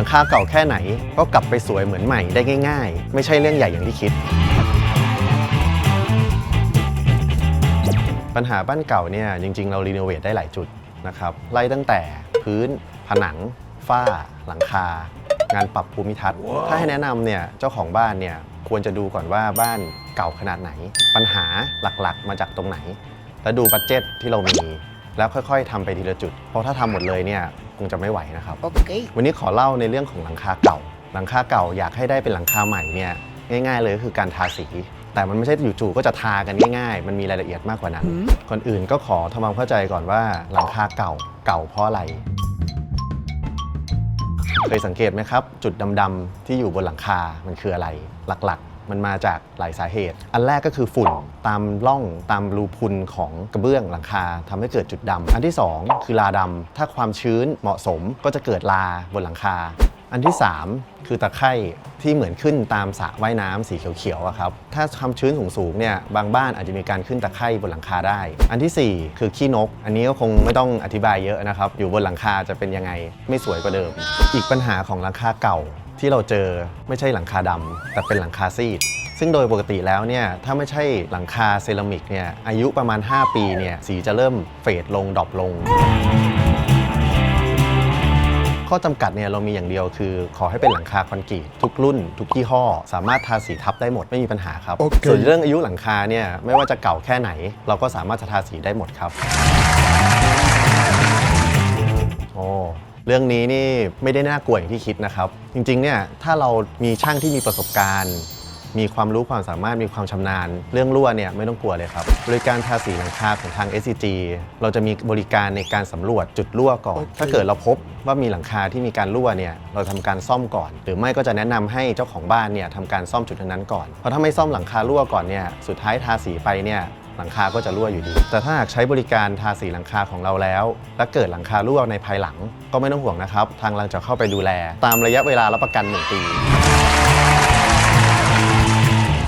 ังคาเก่าแค่ไหน ก็กลับไปสวยเหมือนใหม่ได้ง่าย ๆ ไม่ใช่เรื่องใหญ่อย่างที่คิด ปัญหาบ้านเก่าเนี่ยจริง ๆ เรารีโนเวทได้หลายจุดนะครับไล่ตั้งแต่พื้น ผนัง ฝ้า หลังคา งานปรับภูมิทัศน์ ถ้าให้แนะนำเนี่ยเจ้าของบ้านเนี่ยควรจะดูก่อนว่าบ้านเก่าขนาดไหน ปัญหาหลักๆ มาจากตรงไหน แล้วดูบัตเจ็ตที่เรามี แล้วค่อยๆทำไปทีละจุด เพราะถ้าทำหมดเลยเนี่ยคงจะไม่ไหวนะครับ Okay. วันนี้ขอเล่าในเรื่องของหลังคาเก่า หลังคาเก่าอยากให้ได้เป็นหลังคาใหม่เนี่ยง่ายๆเลยก็คือการทาสี แต่มันไม่ใช่อยู่ๆก็จะทากันง่าย ๆ มันมีรายละเอียดมากกว่านั้นก่อนอื่นก็ขอทำความเข้าใจก่อนว่าหลังคาเก่าเก่าเพราะอะไรเคยสังเกตไหมครับ จุดดำๆที่อยู่บนหลังคามันคืออะไรหลักๆ มันมาจากหลายสาเหตุ อันแรกก็คือฝุ่น ตามร่องตามรูพุนของกระเบื้องหลังคาทำให้เกิดจุดดำอันที่สองคือลาดำถ้าความชื้นเหมาะสมก็จะเกิดลาบนหลังคา อันที่ 3 คือตะไคร่ที่เหมือนขึ้นตามสระว่ายน้ำสีเขียวๆครับ ถ้าความชื้นสูงๆเนี่ยบางบ้านอาจจะมีการขึ้นตะไคร่บนหลังคาได้ อันทีสี่ 4 คือขี้นก อันนี้ก็คงไม่ต้องอธิบายเยอะนะครับ อยู่บนหลังคาจะเป็นยังไงไม่สวยกว่าเดิม อีกปัญหาของหลังคาเก่าที่เราเจอไม่ใช่หลังคาดำแต่เป็นหลังคาซีด ซึ่งโดยปกติแล้วเนี่ยถ้าไม่ใช่หลังคาเซรามิกเนี่ยอายุประมาณ 5 ปีเนี่ยสีจะเริ่มเฟดลงดรอปลง ข้อจำกัดเนี่ยเรามีอย่างเดียวคือ ขอให้เป็นหลังคาคอนกรีตทุกรุ่น ทุกยี่ห้อ สามารถทาสีทับได้หมดไม่มีปัญหาครับโอเคส่วนเรื่องอายุหลังคาเนี่ยไม่ว่าจะเก่าแค่ไหน เราก็สามารถจะทาสีได้หมดครับโอ้เรื่องนี้นี่ไม่ได้น่ากลัวอย่างที่คิดนะครับ จริงๆเนี่ยถ้าเรามีช่างที่มีประสบการณ์ มีความรู้ความสามารถมีความชำนาญ เรื่องรั่วเนี่ยไม่ต้องกลัวเลยครับ บริการทาสีหลังคาของทาง SCG เราจะมีบริการในการสำรวจจุดรั่วก่อนโอเคถ้าเกิดเราพบว่ามีหลังคาที่มีการรั่วเนี่ยเราทำการซ่อมก่อน หรือไม่ก็จะแนะนำให้เจ้าของบ้านเนี่ยทำการซ่อมจุดนั้นๆก่อนเพราะถ้าไม่ซ่อมหลังคารั่วก่อนเนี่ยสุดท้ายทาสีไปเนี่ยหลังคาก็จะรั่วอยู่ดี แต่ถ้าหากใช้บริการทาสีหลังคาของเราแล้ว และเกิดหลังคารั่วในภายหลัง ก็ไม่ต้องห่วงนะครับ ทางเราจะเข้าไปดูแล ตามระยะเวลารับประกันหนึ่งปี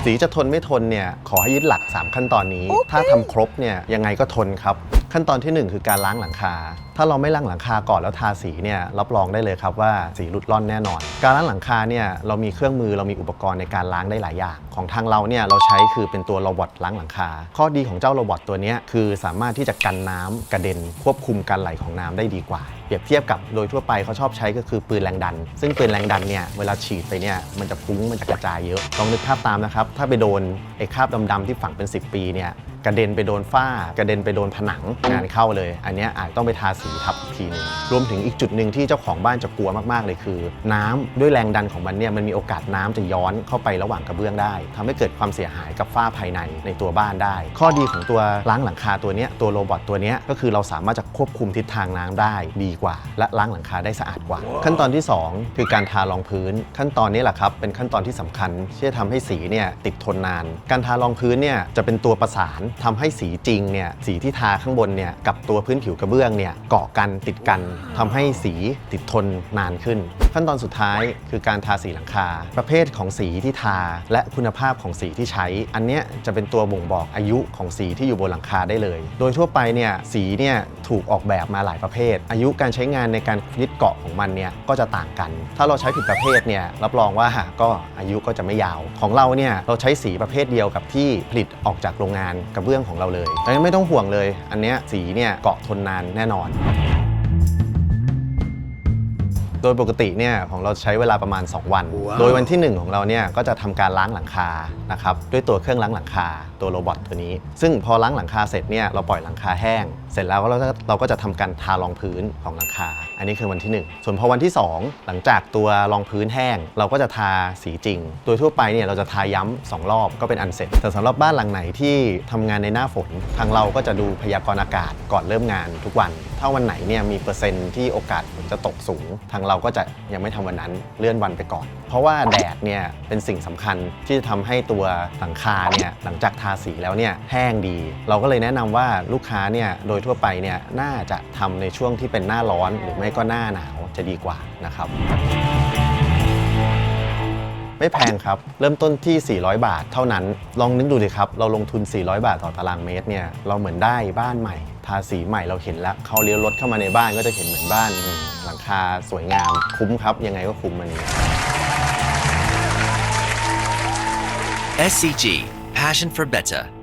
สีจะทนไม่ทนเนี่ยขอให้ยึดหลัก 3 ขั้นตอนนี้ ถ้าทำครบเนี่ยยังไงก็ทนครับ ขั้นตอนทีหนึ่1 คือการล้างหลังคา ถ้าเราไม่ล้างหลังคาก่อนแล้วทาสีเนี่ยรับรองได้เลยครับว่าสีหลุดร่อนแน่นอน การล้างหลังคาเนี่ยเรามีเครื่องมือเรามีอุปกรณ์ในการล้างได้หลายอย่าง ของทางเราเนี่ยเราใช้คือเป็นตัวโรบอทล้างหลังคา ข้อดีของเจ้าโรบอทตัวนี้คือสามารถที่จะกันน้ำกระเด็น ควบคุมการไหลของน้ำได้ดีกว่า เปรียบเทียบกับโดยทั่วไปเขาชอบใช้ก็คือปืนแรงดัน ซึ่งปืนแรงดันเนี่ยเวลาฉีดไปเนี่ยมันจะฟุ้งมันจะกระจายเยอะลองนึกภาพตามนะครับถ้าไปโดนไอ้คราบดำๆที่ฝังเป็น 10 ปีเนี่ย กระเด็นไปโดนฝ้ากระเด็นไปโดนผนังงานเข้าเลย อันเนี้ยอาจต้องไปทาสีทับอีกทีหนึงรวมถึงอีกจุดหนึ่งที่เจ้าของบ้านจะกลัวมากๆเลยคือ น้ำด้วยแรงดันของมันเนี่ยมันมีโอกาสน้ำจะย้อนเข้าไประหว่างกระเบื้องได้ทำให้เกิดความเสียหายกับฝ้าภายในในตัวบ้านได้ ข้อดีของตัวล้างหลังคาตัวเนี้ยตัวโรบอทตัวเนี้ยก็คือเราสามารถจะควบคุมทิศทางน้ำได้ดีกว่า และล้างหลังคาได้สะอาดกว่า ขั้นตอนที่2คือการทารองพื้น ขั้นตอนนี้แหละครับเป็นขั้นตอนที่สำคัญที่จะทำให้สีเนี่ยติดทนนาน การทารองพื้นเนี่ยจะเป็นตัวประสานทำให้สีจริงเนี่ยสีที่ทาข้างบนเนี่ยกับตัวพื้นผิวกระเบื้องเนี่ยเกาะกันติดกันทำให้สีติดทนนานขึ้น ขั้นตอนสุดท้ายคือการทาสีหลังคา ประเภทของสีที่ทาและคุณภาพของสีที่ใช้ อันเนี้ยจะเป็นตัวบ่งบอกอายุของสีที่อยู่บนหลังคาได้เลย โดยทั่วไปเนี่ยสีเนี่ยถูกออกแบบมาหลายประเภท อายุการใช้งานในการยึดเกาะของมันเนี่ยก็จะต่างกัน ถ้าเราใช้ผิดประเภทเนี่ยรับรองว่าก็อายุก็จะไม่ยาว ของเราเนี่ยเราใช้สีประเภทเดียวกับที่ผลิตออกจากโรงงานกระเบื้องของเราเลยดังนั้นไม่ต้องห่วงเลย อันเนี้ยสีเนี่ยเกาะทนนานแน่นอน โดยปกติเนี่ยของเราใช้เวลาประมาณ 2 วัน ว้าว โดยวันที่ 1 ของเราเนี่ยก็จะทำการล้างหลังคานะครับด้วยตัวเครื่องล้างหลังคาตัวโรบอทตัวนี้ ซึ่งพอล้างหลังคาเสร็จเนี่ยเราปล่อยหลังคาแห้ง เสร็จแล้วเราก็เราก็จะทำการทารองพื้นของหลังคา อันนี้คือวันที่ 1 ส่วนพอวันที่ 2 หลังจากตัวรองพื้นแห้ง เราก็จะทาสีจริง โดยทั่วไปเนี่ยเราจะทาย้ำสองรอบก็เป็นอันเสร็จ แต่สำหรับบ้านหลังไหนที่ทำงานในหน้าฝน ทางเราก็จะดูพยากรณ์อากาศก่อนเริ่มงานทุกวัน ถ้าวันไหนเนี่ยมีเปอร์เซ็นต์ที่โอกาสฝนจะตกสูง ทางเราราก็จะยังไม่ทำวันนั้นเลื่อนวันไปก่อน เพราะว่าแดดเนี่ยเป็นสิ่งสำคัญที่จะทำให้ตัวหลังคาเนี่ยหลังจากทาสีแล้วเนี่ยแห้งดี เราก็เลยแนะนำว่าลูกค้าเนี่ยโดยทั่วไปเนี่ยน่าจะทำในช่วงที่เป็นหน้าร้อน หรือไม่ก็หน้าหนาวจะดีกว่านะครับไม่แพงครับ เริ่มต้นที่ 400 บาทเท่านั้น ลองนึกดูดิครับ เราลงทุน 400 บาทต่อตารางเมตรเนี่ย เราเหมือนได้บ้านใหม่ ทาสีใหม่เราเห็นแล้วเขาเลี้ยวรถเข้ามาในบ้านก็จะเห็นเหมือนบ้านอืมหลังคาสวยงามคุ้มครับ ยังไงก็คุ้มมันนี้ SCG, passion for better.